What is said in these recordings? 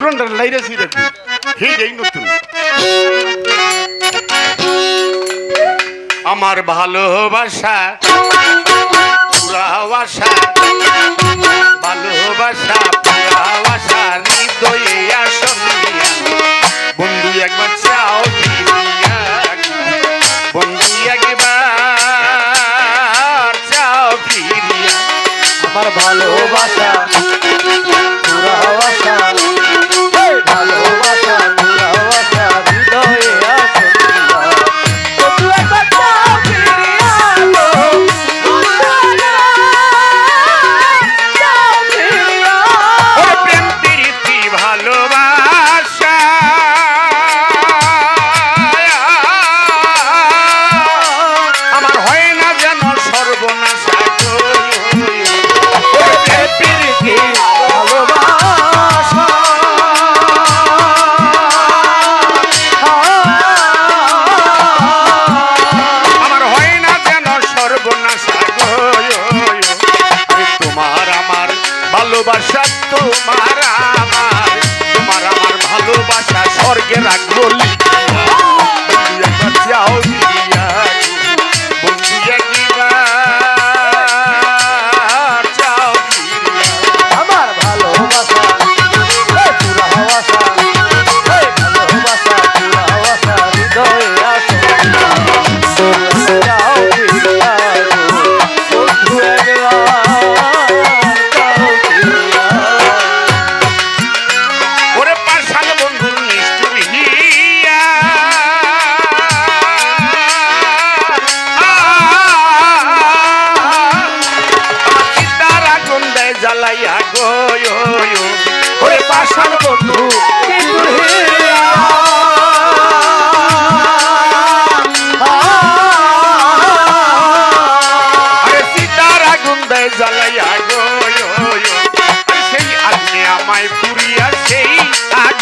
ಕೊಂಡ್ರೆ ಲೈರೆ ಸೀರೆ ಹೀಗೆ ಗೊತ್ತು আমার ভালোবাসা পুরাবাসা ভালোবাসা পুরাবাসা হৃদয়ে আসন বন্ধু একবার চাও বন্ধু একবার চাও আমার ভালোবাসা স্বর্গে রাখব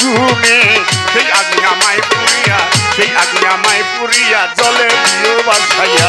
তুমি সেই আগুন আমায় পুরিয়া সেই আগুন আমায় পুরিয়া জলে দিও বাসাইয়া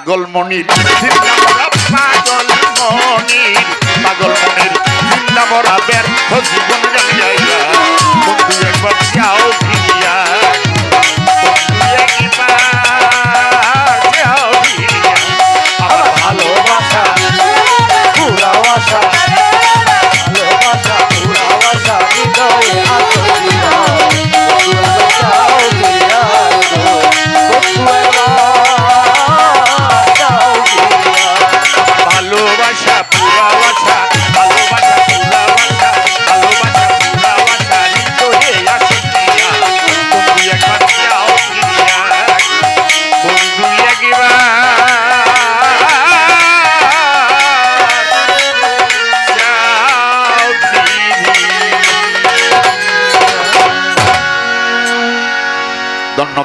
পাগল মনির পাগল মনির। পাগল মনির জিন্দা মরা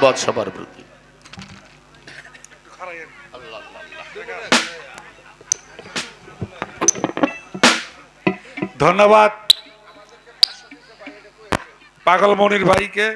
ধন্যবাদ সবার প্রতি। ধন্যবাদ। পাগল মনির ভাইকে।